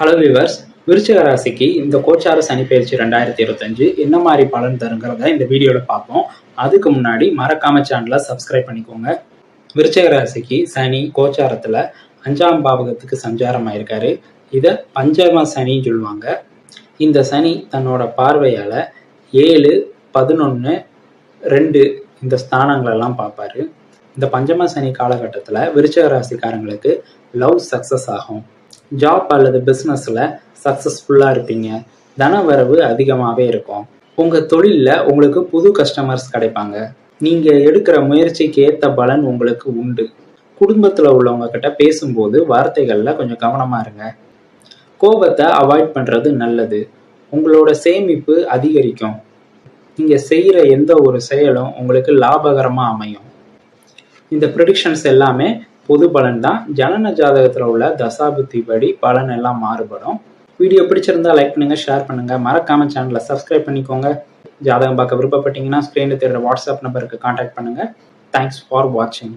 Hello viewers விருச்சிக ராசிக்கு இந்த கோச்சார சனி பயிற்சி ரெண்டாயிரத்தி இருபத்தஞ்சு என்ன மாதிரி பலன் தருங்கிறத இந்த வீடியோவில் பார்ப்போம். அதுக்கு முன்னாடி மறக்காம சேனலை சப்ஸ்கிரைப் பண்ணிக்கோங்க. விருச்சிக ராசிக்கு சனி கோச்சாரத்தில் அஞ்சாம் பாவகத்துக்கு சஞ்சாரம் ஆயிருக்காரு. இதை பஞ்சம சனின்னு சொல்லுவாங்க. இந்த சனி தன்னோட பார்வையால் ஏழு பதினொன்று ரெண்டு இந்த ஸ்தானங்களெல்லாம் பார்ப்பாரு. இந்த பஞ்சம சனி காலகட்டத்தில் விருச்சிக ராசிக்காரங்களுக்கு லவ் சக்ஸஸ் ஆகும். ஜாப் அல்லது பிஸ்னஸில் சக்ஸஸ்ஃபுல்லாக இருப்பீங்க. தனவரவு அதிகமாகவே இருக்கும். உங்கள் தொழிலில் உங்களுக்கு புது கஸ்டமர்ஸ் கிடைப்பாங்க. நீங்கள் எடுக்கிற முயற்சிக்கு ஏற்ற பலன் உங்களுக்கு உண்டு. குடும்பத்தில் உள்ளவங்க கிட்ட பேசும்போது வார்த்தைகளில் கொஞ்சம் கவனமாக இருங்க. கோபத்தை அவாய்ட் பண்ணுறது நல்லது. உங்களோட சேமிப்பு அதிகரிக்கும். நீங்கள் செய்கிற எந்த ஒரு செயலும் உங்களுக்கு லாபகரமாக அமையும். இந்த ப்ரிடிக்ஷன்ஸ் எல்லாமே பொது பலன் தான் ஜனன ஜாதகத்தில் உள்ள தசாபுத்தி படி பலன் எல்லாம் மாறுபடும். வீடியோ பிடிச்சிருந்தா லைக் பண்ணுங்க ஷேர் பண்ணுங்க. மறக்காம சேனலை சப்ஸ்கிரைப் பண்ணிக்கோங்க. ஜாதகம் பார்க்க விருப்பப்பட்டீங்கன்னா ஸ்க்ரீனில் தெரியுற வாட்ஸ்அப் நம்பருக்கு கான்டாக்ட் பண்ணுங்க. தேங்க்ஸ் ஃபார் வாட்சிங்